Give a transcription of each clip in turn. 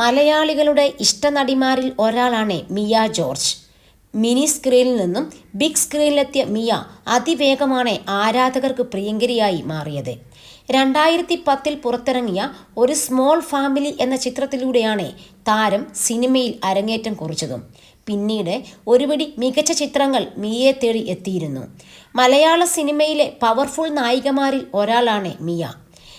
മലയാളികളുടെ ഇഷ്ടനടിമാരിൽ ഒരാളാണ് Miya George. Mini സ്ക്രീനിൽ നിന്നും ബിഗ് സ്ക്രീനിലെത്തിയ മിയ അതിവേഗമാണ് ആരാധകർക്ക് പ്രിയങ്കരിയായി മാറിയത്. രണ്ടായിരത്തി പത്തിൽ പുറത്തിറങ്ങിയ ഒരു സ്മോൾ ഫാമിലി എന്ന ചിത്രത്തിലൂടെയാണ് താരം സിനിമയിൽ അരങ്ങേറ്റം കുറിച്ചതും. പിന്നീട് ഒരുപിടി മികച്ച ചിത്രങ്ങൾ മിയയെ തേടി എത്തിയിരുന്നു. മലയാള സിനിമയിലെ പവർഫുൾ നായികമാരിൽ ഒരാളാണ് മിയ.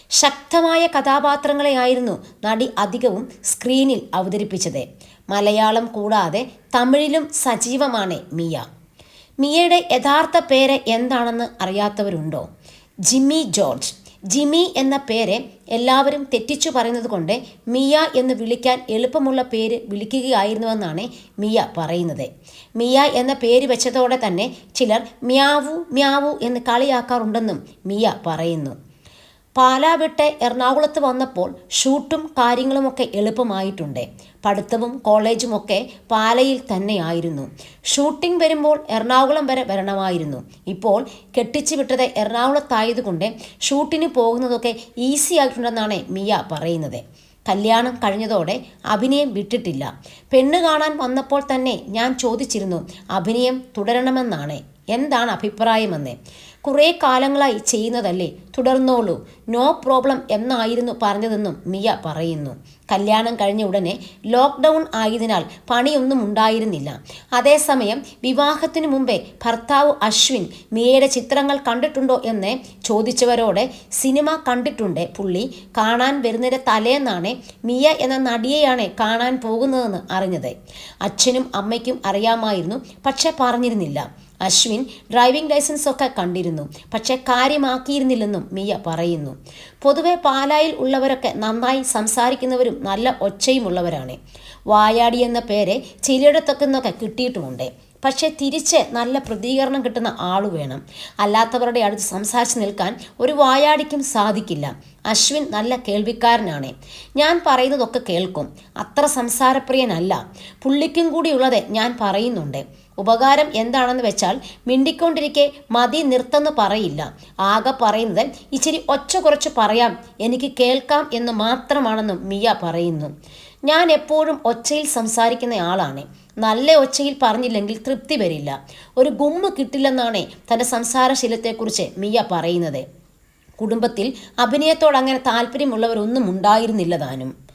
ശക്തമായ കഥാപാത്രങ്ങളെയായിരുന്നു നടി അധികവും സ്ക്രീനിൽ അവതരിപ്പിച്ചത്. മലയാളം കൂടാതെ തമിഴിലും സജീവമാണ് മിയ. മിയയുടെ യഥാർത്ഥ പേര് എന്താണെന്ന് അറിയാത്തവരുണ്ടോ? ജിമ്മി ജോർജ്. ജിമ്മി എന്ന പേര് എല്ലാവരും തെറ്റിച്ചു പറയുന്നത് കൊണ്ട് മിയ എന്ന് വിളിക്കാൻ എളുപ്പമുള്ള പേര് വിളിക്കുകയായിരുന്നുവെന്നാണ് മിയ പറയുന്നത്. മിയ എന്ന പേര് വെച്ചതോടെ തന്നെ ചിലർ മ്യാവു മ്യാവു എന്ന് കളിയാക്കാറുണ്ടെന്നും മിയ പറയുന്നു. പാലാ വിട്ട് എറണാകുളത്ത് വന്നപ്പോൾ ഷൂട്ടും കാര്യങ്ങളുമൊക്കെ എളുപ്പമായിട്ടുണ്ട്. പഠിത്തവും കോളേജുമൊക്കെ പാലയിൽ തന്നെയായിരുന്നു. ഷൂട്ടിംഗ് വരുമ്പോൾ എറണാകുളം വരെ വരണമായിരുന്നു. ഇപ്പോൾ കെട്ടിച്ചു വിട്ടത് എറണാകുളത്തായതുകൊണ്ട് ഷൂട്ടിന് പോകുന്നതൊക്കെ ഈസി ആയിട്ടുണ്ടെന്നാണ് മിയ പറയുന്നത്. കല്യാണം കഴിഞ്ഞതോടെ അഭിനയം വിട്ടിട്ടില്ല. പെണ്ണ് കാണാൻ വന്നപ്പോൾ തന്നെ ഞാൻ ചോദിച്ചിരുന്നു അഭിനയം തുടരണമെന്നാണ്. എന്താണ് അഭിപ്രായമെന്ന്? കുറേ കാലങ്ങളായി ചെയ്യുന്നതല്ലേ? തുടർന്നോളൂ. നോ പ്രോബ്ലം എന്നായിരുന്നു പറഞ്ഞതെന്നും മിയ പറയുന്നു. കല്യാണം കഴിഞ്ഞ ഉടനെ ലോക്ക്ഡൗൺ ആയതിനാൽ പണിയൊന്നും ഉണ്ടായിരുന്നില്ല. അതേസമയം വിവാഹത്തിന് മുമ്പേ ഭർത്താവ് അശ്വിൻ മിയയുടെ ചിത്രങ്ങൾ കണ്ടിട്ടുണ്ടോ എന്ന് ചോദിച്ചവരോട് സിനിമ കണ്ടിട്ടുണ്ട് പുള്ളി കാണാൻ വരുന്നതിന്റെ തലേന്നാണ് മിയ എന്ന നടിയെയാണ് കാണാൻ പോകുന്നതെന്ന് അറിഞ്ഞത്. അച്ഛനും അമ്മയ്ക്കും അറിയാമായിരുന്നു പക്ഷെ പറഞ്ഞിരുന്നില്ല. അശ്വിൻ ഡ്രൈവിംഗ് ലൈസൻസ് ഒക്കെ കണ്ടിരുന്നു പക്ഷെ കാര്യമാക്കിയിരുന്നില്ലെന്നും മിയ പറയുന്നു. പൊതുവെ പാലായിൽ ഉള്ളവരൊക്കെ നന്നായി സംസാരിക്കുന്നവരും നല്ല ഒച്ചയുമുള്ളവരാണ്. വായാടി എന്ന പേര് ചിലയിടത്തൊക്കെ നിന്നൊക്കെ കിട്ടിയിട്ടുമുണ്ട്. പക്ഷേ തിരിച്ച് നല്ല പ്രതികരണം കിട്ടുന്ന ആൾ വേണം. അല്ലാത്തവരുടെ അടുത്ത് സംസാരിച്ച് നിൽക്കാൻ ഒരു വായാടിക്കും സാധിക്കില്ല. അശ്വിൻ നല്ല കേൾവിക്കാരനാണ്. ഞാൻ പറയുന്നതൊക്കെ കേൾക്കും. അത്ര സംസാരപ്രിയനല്ല. പുള്ളിക്കും കൂടിയുള്ളത് ഞാൻ പറയുന്നുണ്ട്. ഉപകാരം എന്താണെന്ന് വെച്ചാൽ മിണ്ടിക്കൊണ്ടിരിക്കെ മതി നിർത്തന്ന് പറയില്ല. ആകെ പറയുന്നത് ഇച്ചിരി ഒച്ച കുറച്ച് പറയാം. എനിക്ക് കേൾക്കാം എന്ന് മാത്രമാണെന്നും മിയ പറയുന്നു. ഞാൻ എപ്പോഴും ഒച്ചയിൽ സംസാരിക്കുന്ന ആളാണ്. നല്ല ഒച്ചയിൽ പറഞ്ഞില്ലെങ്കിൽ തൃപ്തി വരില്ല. ഒരു ഗുമ്മ് കിട്ടില്ലെന്നാണ് തന്റെ സംസാരശീലത്തെക്കുറിച്ച് മിയ പറയുന്നത്. കുടുംബത്തിൽ അഭിനയത്തോട് അങ്ങനെ താല്പര്യമുള്ളവരൊന്നും ഉണ്ടായിരുന്നില്ല താനും.